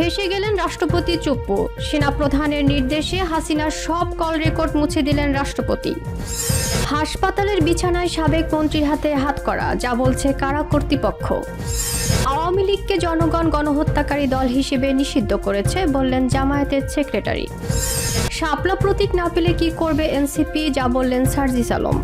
ফেসে গেলেন রাষ্ট্রপতি চুপ্পু। সেনাপ্রধানের নির্দেশে হাসিনার সব কল রেকর্ড মুছে দিলেন রাষ্ট্রপতি। হাসপাতালের বিছানায় সাবেক মন্ত্রীর হাতে হাত করা, যা বলছে কারা কর্তৃপক্ষ। আওয়ামী লীগকে জনগণ গণহত্যাকারী দল হিসেবে নিষিদ্ধ করেছে, বললেন জামায়াতের সেক্রেটারি। শাপলা প্রতীক না পেলে কি করবে এনসিপি, যা বললেন সার্জিস আলম।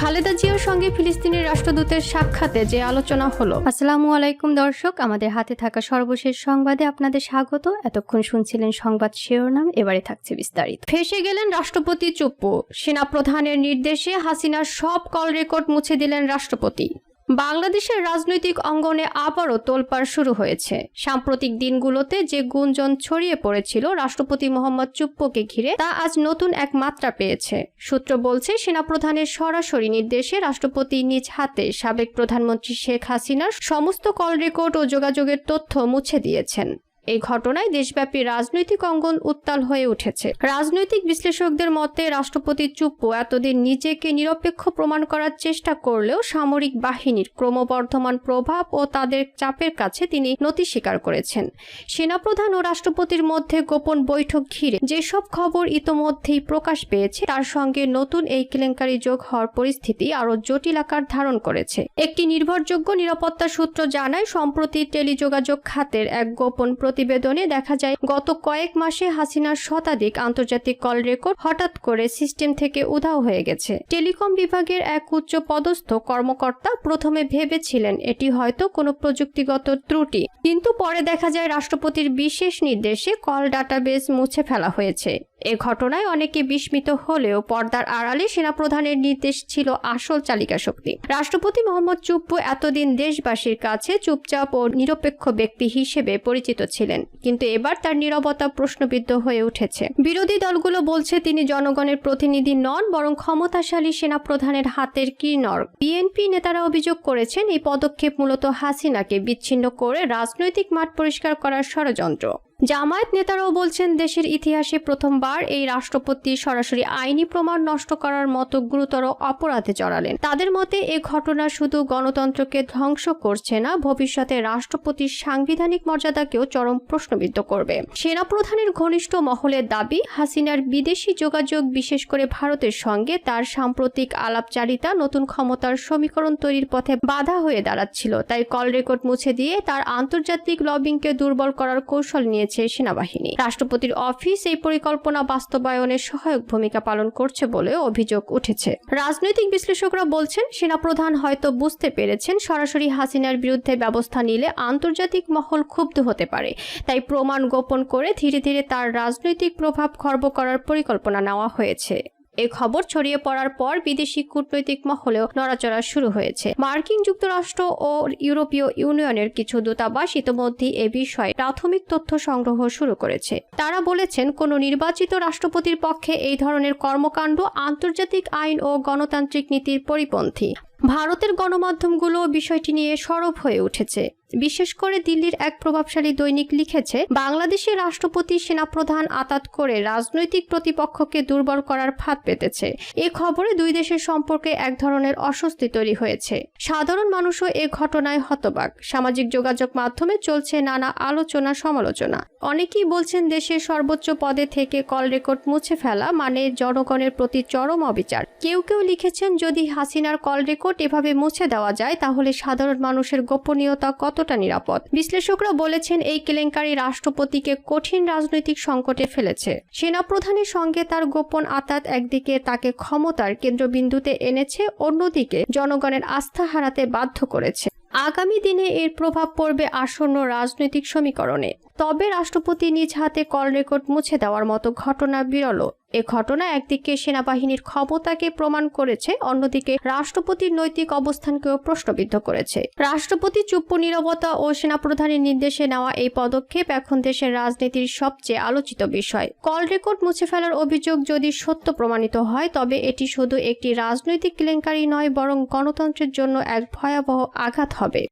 খালেদা জিয়ার সঙ্গে ফিলিস্তিনের রাষ্ট্রদূতের সাক্ষাতে যে আলোচনা হলো। আসসালামু আলাইকুম দর্শক, আমাদের হাতে থাকা সর্বশেষ সংবাদে আপনাদের স্বাগত। এতক্ষণ শুনছিলেন সংবাদ শিরোনাম, এবারে থাকছে বিস্তারিত। ফেসে গেলেন রাষ্ট্রপতি চুপ্পু। সেনা প্রধানের নির্দেশে হাসিনার সব কল রেকর্ড মুছে দিলেন রাষ্ট্রপতি। বাংলাদেশের রাজনৈতিক অঙ্গনে আবারও তোলপাড় শুরু হয়েছে। সাম্প্রতিক দিনগুলোতে যে গুঞ্জন ছড়িয়ে পড়েছিল রাষ্ট্রপতি মোহাম্মদ চুপ্পকে ঘিরে, তা আজ নতুন এক মাত্রা পেয়েছে। সূত্র বলছে, সেনাপ্রধানের সরাসরি নির্দেশে রাষ্ট্রপতি নিজ হাতে সাবেক প্রধানমন্ত্রী শেখ হাসিনার সমস্ত কল রেকর্ড ও যোগাযোগের তথ্য মুছে দিয়েছেন। এই ঘটনায় দেশব্যাপী রাজনৈতিক অঙ্গন উত্তাল হয়ে উঠেছে। রাজনৈতিক বিশ্লেষকদের মতে, রাষ্ট্রপতি চুপ্পু এতদিন নিজেকে নিরপেক্ষ প্রমাণ করার চেষ্টা করলেও সামরিক বাহিনীর ক্রমবর্ধমান প্রভাব ও তাদের চাপের কাছে তিনি নতি স্বীকার করেছেন। সেনাপ্রধান ও রাষ্ট্রপতির মধ্যে গোপন বৈঠক ঘিরে যেসব খবর ইতোমধ্যেই প্রকাশ পেয়েছে, তার সঙ্গে নতুন এই কেলেঙ্কারি যোগ হওয়ার পরিস্থিতি আরও জটিল আকার ধারণ করেছে। একটি নির্ভরযোগ্য নিরাপত্তা সূত্র জানায়, সম্প্রতি টেলিযোগাযোগ খাতের এক গোপন প্রতিবেদনে দেখা যায়, গত কয়েক মাসে হাসিনার শতাধিক আন্তর্জাতিক কল রেকর্ড হঠাৎ করে সিস্টেম থেকে উধাও হয়ে গেছে। টেলিকম বিভাগের এক উচ্চ পদস্থ কর্মকর্তা প্রথমে ভেবেছিলেন এটি হয়তো কোনো প্রযুক্তিগত ত্রুটি। কিন্তু পরে দেখা যায়, রাষ্ট্রপতির বিশেষ নির্দেশে কল ডাটাবেস মুছে ফেলা হয়েছে। এ ঘটনায় অনেকে বিস্মিত হলেও পর্দার আড়ালে সেনাপ্রধানের নির্দেশ ছিল আসল চালিকা শক্তি। রাষ্ট্রপতি মোহাম্মদ চুপ্পু এতদিন দেশবাসীর কাছে চুপচাপ ও নিরপেক্ষ ব্যক্তি হিসেবে পরিচিত ছিলেন, কিন্তু এবার তার নীরবতা প্রশ্নবিদ্ধ হয়ে উঠেছে। বিরোধী দলগুলো বলছে তিনি জনগণের প্রতিনিধি নন, বরং ক্ষমতাশালী সেনাপ্রধানের হাতের কিন্নর। বিএনপি নেতারা অভিযোগ করেছেন, এই পদক্ষেপ মূলত হাসিনাকে বিচ্ছিন্ন করে রাজনৈতিক মাঠ পরিষ্কার করার ষড়যন্ত্র। জামায়াত নেতারাও বলছেন, দেশের ইতিহাসে প্রথমবার এই রাষ্ট্রপতি সরাসরি আইনি প্রমাণ নষ্ট করার মতো গুরুতর অপরাধে জড়ালেন। তাদের মতে, এ ঘটনা শুধু গণতন্ত্রকে ধ্বংস করছে না, ভবিষ্যতে রাষ্ট্রপতির সাংবিধানিক মর্যাদাকেও চরম প্রশ্নবিদ্ধ করবে। সেনাপ্রধানের ঘনিষ্ঠ মহলের দাবি, হাসিনার বিদেশি যোগাযোগ, বিশেষ করে ভারতের সঙ্গে তার সাম্প্রতিক আলাপচারিতা, নতুন ক্ষমতার সমীকরণ তৈরির পথে বাধা হয়ে দাঁড়াচ্ছিল। তাই কল রেকর্ড মুছে দিয়ে তার আন্তর্জাতিক লবিংকে দুর্বল করার কৌশল নিয়েছে সেনাবাহিনী। রাষ্ট্রপতির অফিস এই পরিকল্পনা বাস্তবায়নে সহায়ক ভূমিকা পালন করছে বলে অভিযোগ উঠেছে। রাজনৈতিক বিশ্লেষকরা বলছেন, সেনাপ্রধান হয়তো বুঝতে পেরেছেন সরাসরি হাসিনার বিরুদ্ধে ব্যবস্থা নিলে আন্তর্জাতিক মহল ক্ষুব্ধ হতে পারে। তাই প্রমাণ গোপন করে ধীরে ধীরে তার রাজনৈতিক প্রভাব খর্ব করার পরিকল্পনা নেওয়া হয়েছে। এ খবর ছড়িয়ে পড়ার পর বিদেশি কূটনৈতিক মহলেও নড়াচড়া শুরু হয়েছে। মার্কিন যুক্তরাষ্ট্র ও ইউরোপীয় ইউনিয়নের কিছু দূতাবাস ইতোমধ্যেই এ বিষয়ে প্রাথমিক তথ্য সংগ্রহ শুরু করেছে। তারা বলেছেন, কোনো নির্বাচিত রাষ্ট্রপতির পক্ষে এই ধরনের কর্মকাণ্ড আন্তর্জাতিক আইন ও গণতান্ত্রিক নীতির পরিপন্থী। ভারতের গণমাধ্যমগুলো বিষয়টি নিয়ে সরব হয়ে উঠেছে। বিশেষ করে দিল্লির এক প্রভাবশালী দৈনিক লিখেছে বাংলাদেশের রাষ্ট্রপতি সেনাপ্রধান আতাত করে রাজনৈতিক প্রতিপক্ষকে দুর্বল করার ফাঁদ পেতেছে। এ খবরে দুই দেশের সম্পর্কে এক ধরনের অস্বস্তি তৈরি হয়েছে। সাধারণ মানুষও এ ঘটনায় হতবাক। সামাজিক যোগাযোগ মাধ্যমে চলছে নানা আলোচনা সমালোচনা। অনেকেই বলছেন দেশের সর্বোচ্চ পদে থেকে কল রেকর্ড মুছে ফেলা মানে জনগণের প্রতি চরম অবিচার। কেউ কেউ লিখেছেন, যদি হাসিনার কল রেকর্ড এভাবে মুছে দেওয়া যায়, তাহলে সাধারণ মানুষের গোপনীয়তা কতটা নিরাপদ। বিশ্লেষকরা বলেছেন, এই কেলেঙ্কারি রাষ্ট্রপতিকে কঠিন রাজনৈতিক সংকটে ফেলেছে। সেনাপ্রধানের সঙ্গে তার গোপন আতাত একদিকে তাকে ক্ষমতার কেন্দ্রবিন্দুতে এনেছে, অন্যদিকে জনগণের আস্থা হারাতে বাধ্য করেছে। আগামী দিনে এর প্রভাব পড়বে আসন্ন রাজনৈতিক সমীকরণে। তবে রাষ্ট্রপতি নিজ হাতে কল রেকর্ড মুছে দেওয়ার মতো ঘটনা বিরল। এ ঘটনা একদিকে সেনাবাহিনীর ক্ষমতাকে প্রমাণ করেছে, অন্যদিকে রাষ্ট্রপতির নৈতিক অবস্থানকেও প্রশ্নবিদ্ধ করেছে। রাষ্ট্রপতি চুপ্প নীরবতা ও সেনাপ্রধানের নির্দেশে নেওয়া এই পদক্ষেপ এখন দেশের রাজনীতির সবচেয়ে আলোচিত বিষয়। কল রেকর্ড মুছে ফেলার অভিযোগ যদি সত্য প্রমাণিত হয়, তবে এটি শুধু একটি রাজনৈতিক কেলেঙ্কারি নয়, বরং গণতন্ত্রের জন্য এক ভয়াবহ আঘাত হবে।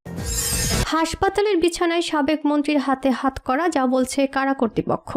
হাসপাতালের বিছানায় সাবেক মন্ত্রীর হাতে হাত করা, যা বলছে কারা কর্তৃপক্ষ।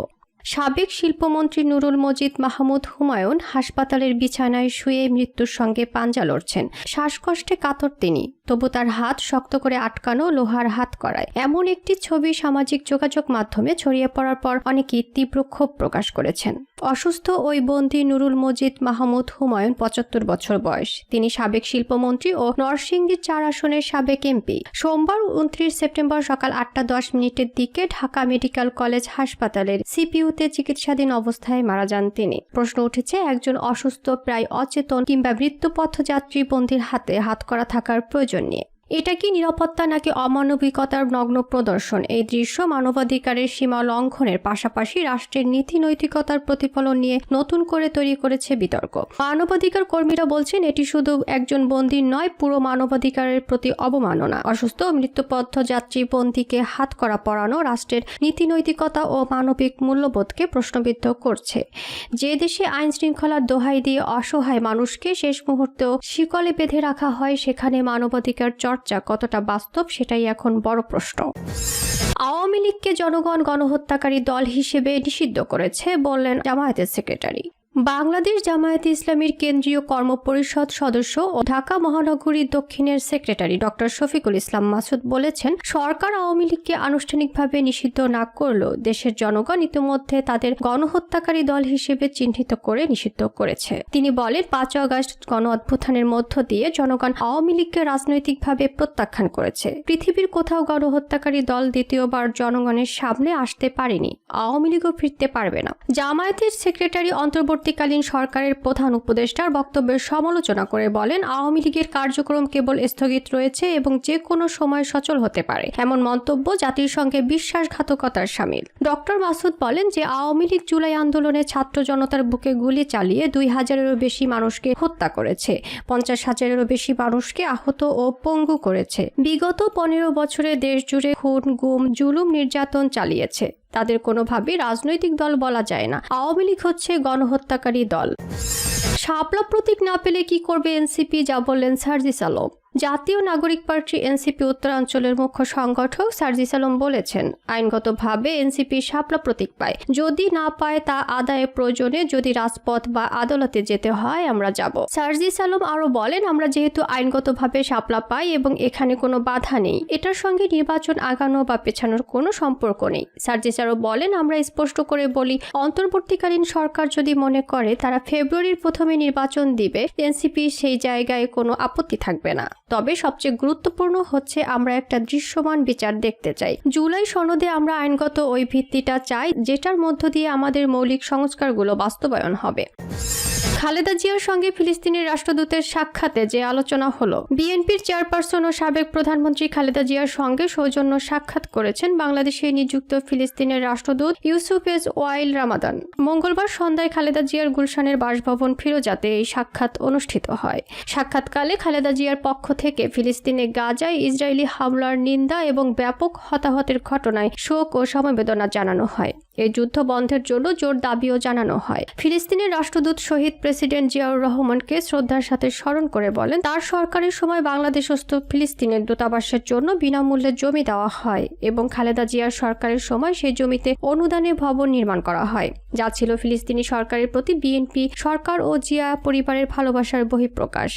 সাবেক শিল্পমন্ত্রী নুরুল মজিদ মাহমুদ হুমায়ুন হাসপাতালের বিছানায় শুয়ে মৃত্যুর সঙ্গে পাঞ্জা লড়ছেন। শ্বাসকষ্টে কাতর তিনি। তবু তার হাত শক্ত করে আটকানো লোহার হাত করায়। এমন একটি ছবি সামাজিক যোগাযোগ মাধ্যমে ছড়িয়ে পড়ার পর অনেকেই তীব্র ক্ষোভ প্রকাশ করেছেন। অসুস্থ ওই বন্দী নুরুল মজিদ মাহমুদ হুমায়ুন পঁচাত্তর বছর বয়স। তিনি সাবেক শিল্পমন্ত্রী ও নরসিংদীর চার আসনের সাবেক এমপি। সোমবার উনত্রিশ সেপ্টেম্বর সকাল আটটা দশ মিনিটের দিকে ঢাকা মেডিকেল কলেজ হাসপাতালের সিপিইউতে চিকিৎসাধীন অবস্থায় মারা যান তিনি। প্রশ্ন উঠেছে, একজন অসুস্থ প্রায় অচেতন কিংবা মৃত্যুপথযাত্রী বন্দির হাতে হাত করা থাকার প্রয়োজন নিয়ে এটা কি নিরাপত্তা নাকি অমানবিকতার নগ্ন প্রদর্শন? এই দৃশ্য মানবাধিকারের সীমা লঙ্ঘনের পাশাপাশি রাষ্ট্রের নীতি নৈতিকতার প্রতিফলন নিয়ে নতুন করে তৈরি করেছে বিতর্ক। মানবাধিকার কর্মীরা বলছেন, এটি শুধু একজন বন্দীর নয়, পুরো মানবাধিকারের প্রতি অবমাননা। অসুস্থ মৃত্যুপথ যাত্রী বন্দীকে হাত করা পড়ানো রাষ্ট্রের নীতি নৈতিকতা ও মানবিক মূল্যবোধকে প্রশ্নবিদ্ধ করছে। যে দেশে আইন শৃঙ্খলার দোহাই দিয়ে অসহায় মানুষকে শেষ মুহূর্তেও শিকলে বেঁধে রাখা হয়, সেখানে মানবাধিকার চর্চা কতটা বাস্তব সেটাই এখন বড় প্রশ্ন। আওয়ামী লীগকে জনগণ গণহত্যাকারী দল হিসেবে নিষিদ্ধ করেছে, বললেন জামায়াতের সেক্রেটারি। বাংলাদেশ জামায়াতে ইসলামীর কেন্দ্রীয় কর্মপরিষদ সদস্য ও ঢাকা মহানগরী দক্ষিণের সেক্রেটারি ডক্টর শফিকুল ইসলাম মাসুদ বলেছেন, সরকার আওয়ামী লীগকে আনুষ্ঠানিকভাবে নিষিদ্ধ না করলেও দেশের জনগণ ইতিমধ্যে তাদের গণহত্যাকারী দল হিসেবে চিহ্নিত করে নিষিদ্ধ করেছে। তিনি বলেন, পাঁচ আগস্ট গণ অভ্যুত্থানের মধ্য দিয়ে জনগণ আওয়ামী লীগকে রাজনৈতিকভাবে প্রত্যাখ্যান করেছে। পৃথিবীর কোথাও গণহত্যাকারী দল দ্বিতীয়বার জনগণের সামনে আসতে পারেনি। আওয়ামী লীগও ফিরতে পারবে না। জামায়াতের সেক্রেটারি অন্তর্বর্তীকালীন সরকারের প্রধান উপদেষ্টার বক্তব্যের সমালোচনা করে বলেন, আওয়ামী লীগের কার্যক্রম কেবল স্থগিত রয়েছে এবং যে কোনো সময় সচল হতে পারে, এমন মন্তব্য জাতির সঙ্গে বিশ্বাসঘাতকতার সামিল। ডক্টর মাসুদ বলেন যে, আওয়ামী লীগ জুলাই আন্দোলনে ছাত্র জনতার বুকে গুলি চালিয়ে দুই হাজারেরও বেশি মানুষকে হত্যা করেছে, পঞ্চাশ হাজারেরও বেশি মানুষকে আহত ও পঙ্গু করেছে। বিগত পনেরো বছরে দেশ জুড়ে খুন, গুম, জুলুম নির্যাতন চালিয়েছে। তাদের কোনোভাবে রাজনৈতিক দল বলা যায় না। আওয়ামী লীগ হচ্ছে গণহত্যাকারী দল। শাপলা প্রতীক না পেলে কি করবে এনসিপি, যা বললেন সার্জিস আলম। জাতীয় নাগরিক পার্টি এনসিপি উত্তরাঞ্চলের মুখ্য সংগঠক সার্জিস আলম বলেছেন, আইনগতভাবে এনসিপি শাপলা প্রতীক পায়। যদি না পায় তা আদায়ের প্রয়োজনে যদি রাজপথ বা আদালতে যেতে হয়, আমরা যাব। সার্জিস আলম আরও বলেন, আমরা যেহেতু আইনগতভাবে শাপলা পাই এবং এখানে কোনো বাধা নেই, এটার সঙ্গে নির্বাচন আগানো বা পেছানোর কোনো সম্পর্ক নেই। সার্জিস আরও বলেন, আমরা স্পষ্ট করে বলি, অন্তর্বর্তীকালীন সরকার যদি মনে করে তারা ফেব্রুয়ারির প্রথমে নির্বাচন দিবে, এনসিপি সেই জায়গায় কোনো আপত্তি থাকবে না। তবে সবচেয়ে গুরুত্বপূর্ণ হচ্ছে আমরা একটা দৃশ্যমান বিচার দেখতে চাই। জুলাই সনদে আমরা আইনগত ওই ভিত্তিটা চাই, যেটার মধ্য দিয়ে আমাদের মৌলিক সংস্কারগুলো বাস্তবায়ন হবে। খালেদা জিয়ার সঙ্গে ফিলিস্তিনের রাষ্ট্রদূতের সাক্ষাতে যে আলোচনা হলো, বিএনপির চেয়ারপারসন ও সাবেক প্রধানমন্ত্রী খালেদা জিয়ার সঙ্গে সৌজন্য সাক্ষাৎ করেছেন বাংলাদেশে নিযুক্ত ফিলিস্তিনের রাষ্ট্রদূত ইউসুফ এস ওয়াইল রামাদান। মঙ্গলবার সন্ধ্যায় খালেদা জিয়ার গুলশানের বাসভবন ফিরোজাতে এই সাক্ষাৎ অনুষ্ঠিত হয়। সাক্ষাৎকালে খালেদা জিয়ার পক্ষ থেকে ফিলিস্তিনে গাজায় ইসরায়েলি হামলার নিন্দা এবং ব্যাপক হতাহতের ঘটনায় শোক ও সমবেদনা জানানো হয়। এই যুদ্ধ বন্ধের জন্য জোর দাবিও জানানো হয়। ফিলিস্তিনের রাষ্ট্রদূত শহীদ প্রেসিডেন্ট জিয়াউর রহমানকে শ্রদ্ধার সাথে স্মরণ করে বলেন, তার সরকারের সময় বাংলাদেশস্থ ফিলিস্তিনের দূতাবাসের জন্য বিনামূল্যে জমি দেওয়া হয় এবং খালেদা জিয়ার সরকারের সময় সেই জমিতে অনুদানে ভবন নির্মাণ করা হয়, যা ছিল ফিলিস্তিনি সরকারের প্রতি বিএনপি সরকার ও জিয়া পরিবারের ভালোবাসার বহিঃপ্রকাশ।